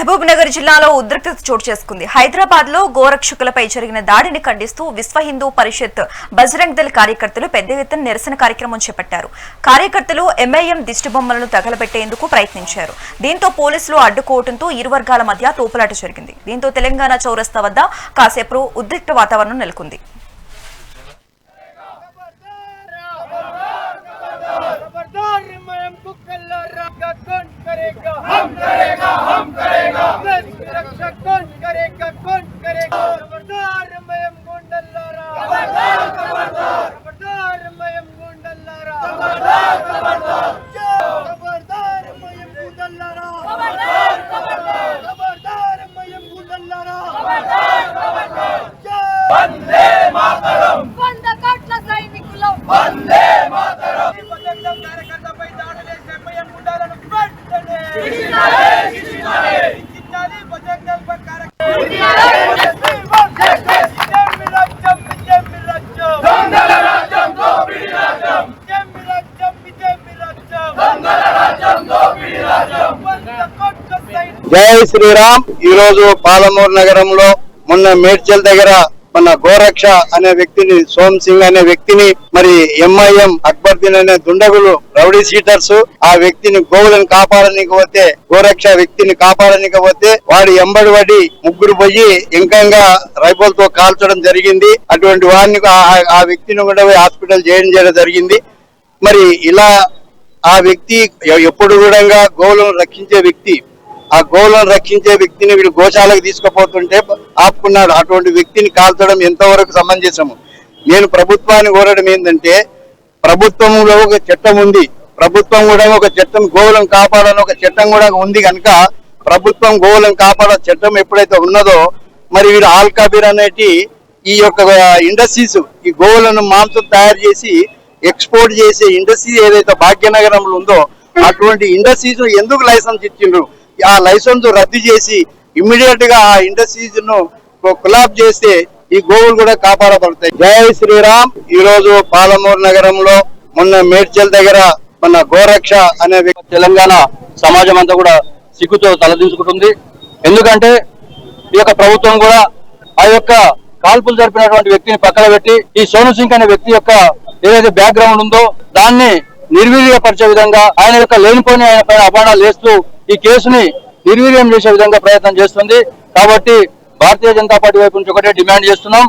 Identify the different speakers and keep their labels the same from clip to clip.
Speaker 1: మహబూబ్ నగర్ జిల్లాలో ఉద్రిక్తత చోటు చేసుకుంది హైదరాబాద్లో గోరక్షకులపై జరిగిన దాడిని ఖండిస్తూ విశ్వ హిందూ పరిషత్ బజరంగ్ దళ్ కార్యకర్తలు పెద్ద ఎత్తున నిరసన కార్యక్రమం చేపట్టారు కార్యకర్తలు ఎంఐఎం దిష్టి బొమ్మలను తగలబెట్టేందుకు ప్రయత్నించారు దీంతో పోలీసులు అడ్డుకోవడంతో ఇరు వర్గాల మధ్య తోపులాట జరిగింది దీంతో తెలంగాణ చౌరస్తా వద్ద కాసేపు ఉద్రిక్త వాతావరణం నెలకొంది
Speaker 2: జై శ్రీరామ్. ఈ రోజు పాలమూరు నగరంలో మొన్న మేడ్చల్ దగ్గర మన గోరక్ష అనే వ్యక్తిని సోమ్ సింగ్ అనే వ్యక్తిని మరి ఎంఐఎం అక్బర్దీన్ అనే దుండగులు రౌడీ సీటర్స్ ఆ వ్యక్తిని గోవులను కాపాడనీకి పోతే గోరక్ష వ్యక్తిని కాపాడనీకి పోతే ఎంబడి పడి ముగ్గురు పోయి ఇంకంగా రైఫుల్తో కాల్చడం జరిగింది. అటువంటి వాడిని ఆ- వ్యక్తిని కూడా హాస్పిటల్ చేయడం చేయడం జరిగింది. మరి ఇలా ఆ వ్యక్తి ఎప్పుడు కూడా గోవులను రక్షించే వ్యక్తి ఆ గోవులను రక్షించే వ్యక్తిని వీడు గోశాలకు తీసుకుపోతుంటే ఆపుకున్నాడు. అటువంటి వ్యక్తిని కాల్చడం ఎంతవరకు సమంజసము? నేను ప్రభుత్వాన్ని కోరడం ఏంటంటే ప్రభుత్వంలో ఒక చట్టం ఉంది. ప్రభుత్వం కూడా ఒక చట్టం గోవులను కాపాడని ఒక చట్టం కూడా ఉంది కనుక ప్రభుత్వం గోవులను కాపాడే చట్టం ఎప్పుడైతే ఉన్నదో మరి వీడు ఆల్కాబీర్ అనేటి ఈ యొక్క ఇండస్ట్రీస్ ఈ గోవులను మాంసం తయారు చేసి ఎక్స్పోర్ట్ చేసే ఇండస్ట్రీ ఏదైతే భాగ్యనగరంలో ఉందో అటువంటి ఇండస్ట్రీస్ ఎందుకు లైసెన్స్ ఇచ్చిండ్రు? ఆ లైసెన్స్ రద్దు చేసి ఇమ్మీడియట్గా ఆ ఇండస్ట్రీస్ను కొలాబ్ చేస్తే ఈ గోవులు కూడా కాపాడబడతాయి. జై శ్రీరామ్. ఈ రోజు పాలమూరు నగరంలో మొన్న మేడ్చల్ దగ్గర మన గోరక్ష అనే తెలంగాణ సమాజం అంతా కూడా సిగ్గుతో తలదించుకుంటుంది. ఎందుకంటే ఈ యొక్క ప్రభుత్వం కూడా ఆ యొక్క కాల్పులు జరిపినటువంటి వ్యక్తిని పక్కన పెట్టి ఈ సోను సింగ్ అనే వ్యక్తి యొక్క ఏదైతే బ్యాక్గ్రౌండ్ ఉందో దాన్ని నిర్వీర్యపరిచే విధంగా ఆయన యొక్క లేనిపోని ఆయన పైన అపాణాలు వేస్తూ ఈ కేసుని నిర్వీర్యం చేసే విధంగా ప్రయత్నం చేస్తుంది. కాబట్టి భారతీయ జనతా పార్టీ వైపు నుంచి ఒకటే డిమాండ్ చేస్తున్నాం.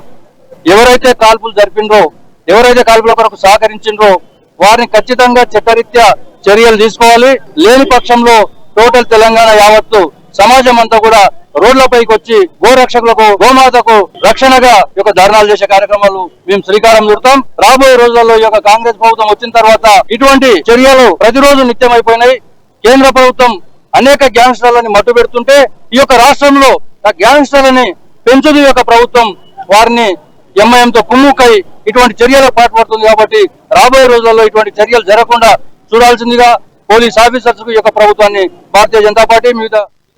Speaker 2: ఎవరైతే కాల్పులు జరిపిండ్రో ఎవరైతే కాల్పుల కొరకు సహకరించిండ్రో వారిని ఖచ్చితంగా చట్టరీత్యా చర్యలు తీసుకోవాలి. లేని పక్షంలో టోటల్ తెలంగాణ యావత్తు సమాజం అంతా కూడా రోడ్లపైకి వచ్చి గోరక్షకులకు గోమాతకు రక్షణగా యొక్క ధర్నాలు చేసే కార్యక్రమాలు మేము శ్రీకారం చుడతాం. రాబోయే రోజుల్లో ఈ యొక్క కాంగ్రెస్ ప్రభుత్వం వచ్చిన తర్వాత ఇటువంటి చర్యలు ప్రతిరోజు నిత్యం అయిపోయినాయి కేంద్ర ప్రభుత్వం అనేక గ్యాంగ్స్టర్లని మట్టు పెడుతుంటే ఈ యొక్క రాష్ట్రంలో ఆ గ్యాంగ్స్టర్లని పెంచుది యొక్క ప్రభుత్వం వారిని ఎంఐఎంతో కుమ్ముకై ఇటువంటి చర్యలు పాటుపడుతుంది కాబట్టి రాబోయే రోజుల్లో ఇటువంటి చర్యలు జరగకుండా చూడాల్సిందిగా పోలీస్ ఆఫీసర్స్ యొక్క ప్రభుత్వాన్ని భారతీయ జనతా పార్టీ మీద